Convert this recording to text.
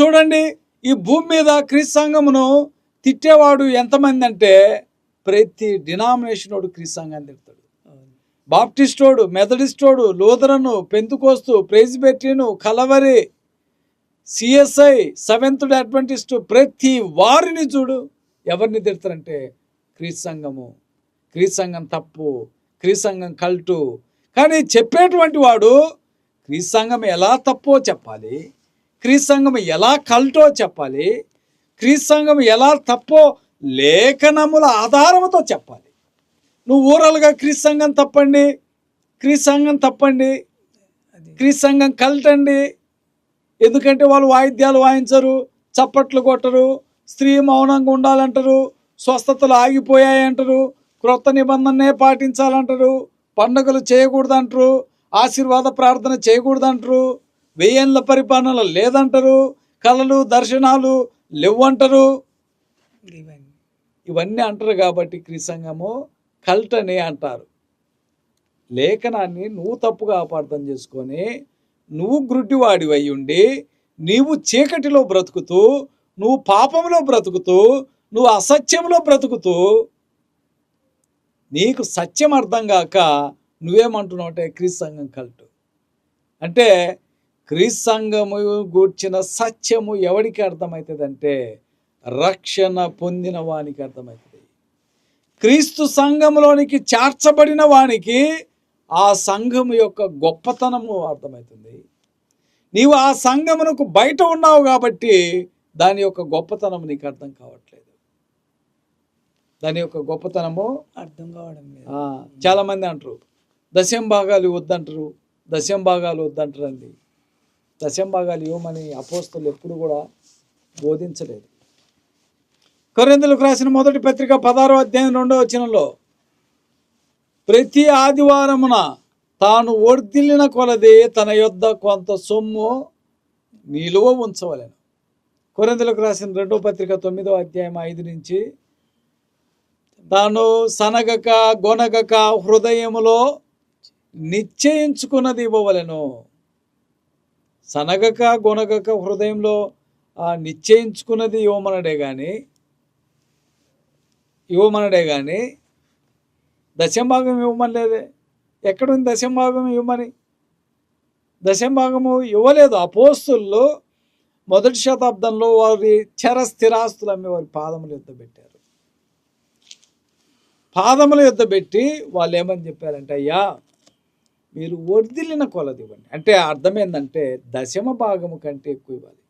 చూడండి ఈ భూమి మీద క్రీస్తంగమును తిట్టేవాడు ఎంతమంది అంటే ప్రతి డినామినేషన్ వాడు సంఘాన్ని తిడతాడు. బాప్టిస్టోడు మెథడిస్టోడు Lutheran Pentecost Presbyterian Calvary CSI Seventh Adventist ప్రతి వారిని చూడు ఎవరిని తిడతారంటే క్రీస్తు సంఘము. తప్పు క్రీస్తు కల్టు. కానీ చెప్పేటువంటి వాడు క్రీస్తు ఎలా తప్పో చెప్పాలి. క్రీస్తు సంఘం ఎలా కల్టో చెప్పాలి? క్రీస్తు సంఘం ఎలా తప్పో లేఖనముల ఆధారముతో చెప్పాలి. నువ్వు ఊరలుగా క్రీస్తు సంఘం తప్పండి క్రీస్తు సంఘం తప్పండి క్రీస్తు సంఘం కల్టండి. ఎందుకంటే వాళ్ళు వాయిద్యాలు వాయించరు చప్పట్లు కొట్టరు స్త్రీ మౌనంగా ఉండాలంటారు స్వస్థతలు ఆగిపోయాయి అంటారు క్రొత్త నిబంధననే పాటించాలంటారు పండుగలు చేయకూడదంటారు ఆశీర్వాద ప్రార్థన చేయకూడదంటారు వెయ్యేళ్ళ పరిపాలన లేదంటారు కళలు దర్శనాలు లేవంటారు. ఇవన్నీ. ఇవన్నీ అంటారు కాబట్టి క్రిసంగము కల్ట్ అని అంటారు. లేఖనాన్ని నువ్వు తప్పుగా అపార్థం చేసుకొని నువ్వు గ్రుడ్డివాడివి ఉండి నీవు చీకటిలో బ్రతుకుతూ నువ్వు పాపంలో బ్రతుకుతూ నువ్వు అసత్యంలో బ్రతుకుతూ నీకు సత్యం అర్థం కాక నువ్వేమంటున్నావు అంటే క్రీస్తు సంఘం కల్టు. అంటే క్రీస్తు సంఘము గూర్చిన సత్యము ఎవడికి అర్థమవుతుంది అంటే రక్షణ పొందిన వానికి అర్థమవుతుంది క్రీస్తు సంఘములోనికి చేర్చబడిన వానికి ఆ సంఘము యొక్క గొప్పతనము అర్థమవుతుంది నీవు ఆ సంఘమునకు బయట ఉన్నావు కాబట్టి దాని యొక్క గొప్పతనం నీకు అర్థం కావట్లేదు. దాని యొక్క గొప్పతనము అర్థం కావడం చాలా మంది అంటారు దశం భాగాలు వద్దంటారు దశం భాగాలు వద్దంటారు దశంభాగాలు దశం భాగాలు ఇవ్వమని అపోస్తులు ఎప్పుడు కూడా బోధించలేదు. కొరిందులకు రాసిన మొదటి పత్రిక పదహారో అధ్యాయం రెండో వచనంలో ప్రతి ఆదివారమున తాను వర్ధిల్లిన కొలది తన యొద్ద కొంత సొమ్ము నిలువ ఉంచవలెను. కొరిందులకు రాసిన రెండో పత్రిక తొమ్మిదో అధ్యాయం ఐదు నుంచి తాను సనగక గొనగక హృదయములో నిశ్చయించుకున్నది ఇవ్వవలెను. సనగక గొనగక హృదయంలో నిశ్చయించుకున్నది ఇవ్వమనడే కానీ ఇవ్వమనడే కానీ దశంభాగం ఇవ్వమని లేదే ఎక్కడుంది దశంభాగం ఇవ్వమని? దశంభాగము ఇవ్వలేదు. అపోస్తుల్లో మొదటి శతాబ్దంలో వారి చర స్థిరాస్తులు అమ్మి వారి పాదముల యుద్ధ పెట్టారు పాదముల యుద్ధ పెట్టి వాళ్ళు ఏమని చెప్పారంటే అయ్యా మీరు వర్ధిల్లిన కొలది ఇవ్వండి. అంటే అర్థం ఏంటంటే దశమ భాగము కంటే ఎక్కువ ఇవ్వాలి.